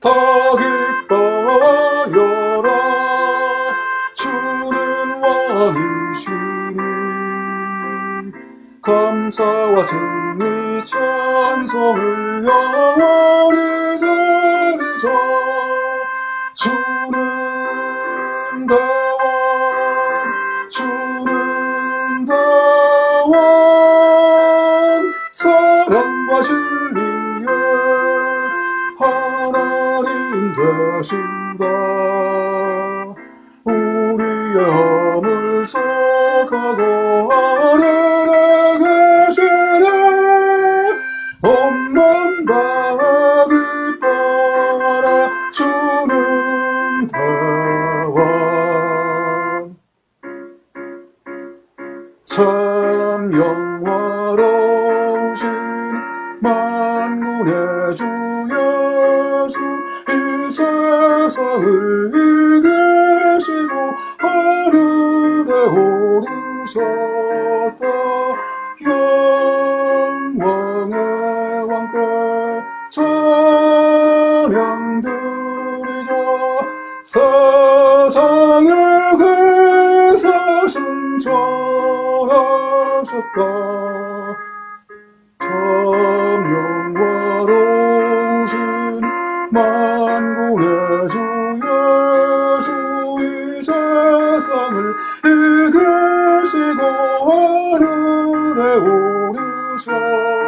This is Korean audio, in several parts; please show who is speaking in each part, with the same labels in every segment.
Speaker 1: 더 기뻐하여라 주는 왕이시니 감사와 승리 찬송을 영원히 드리자 주는 다 되신다. 우리의 허물 썩하고 하늘에 계시네. 온몸 다 기뻐하라 주는 다왕 참 영화로우신 만군의 주 세상을 이기시고 하늘에 오르셨다. 영광의 왕께 찬양 드리자 세상의 그 사신 전하셨다. 참 영화로우신 만군의 주 이기시고 하늘에 오르셨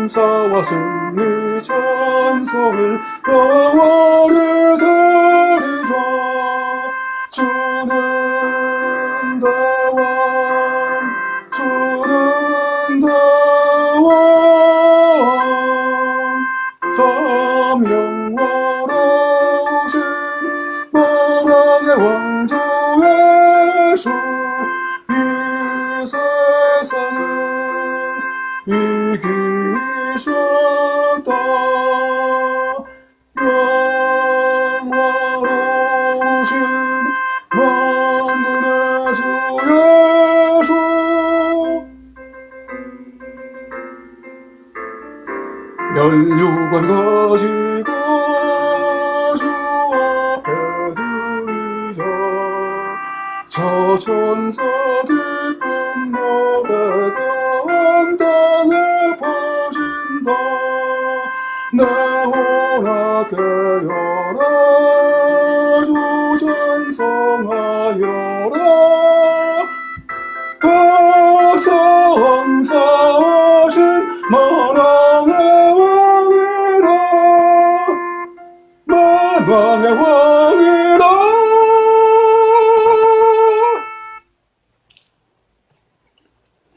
Speaker 1: 감사와 승리 찬송을 영원히 드리자 주는 다왕 주는 다왕. 삼영화로우신 만왕의 왕자 예수 이기셨다. 영화로우신 만군의 주 예수. 면류관 가지고 주 앞에 드리자 저 천사 기 깨어라 주전성하여라. 화성사하신 만왕의 왕이라. 만왕의 왕이라.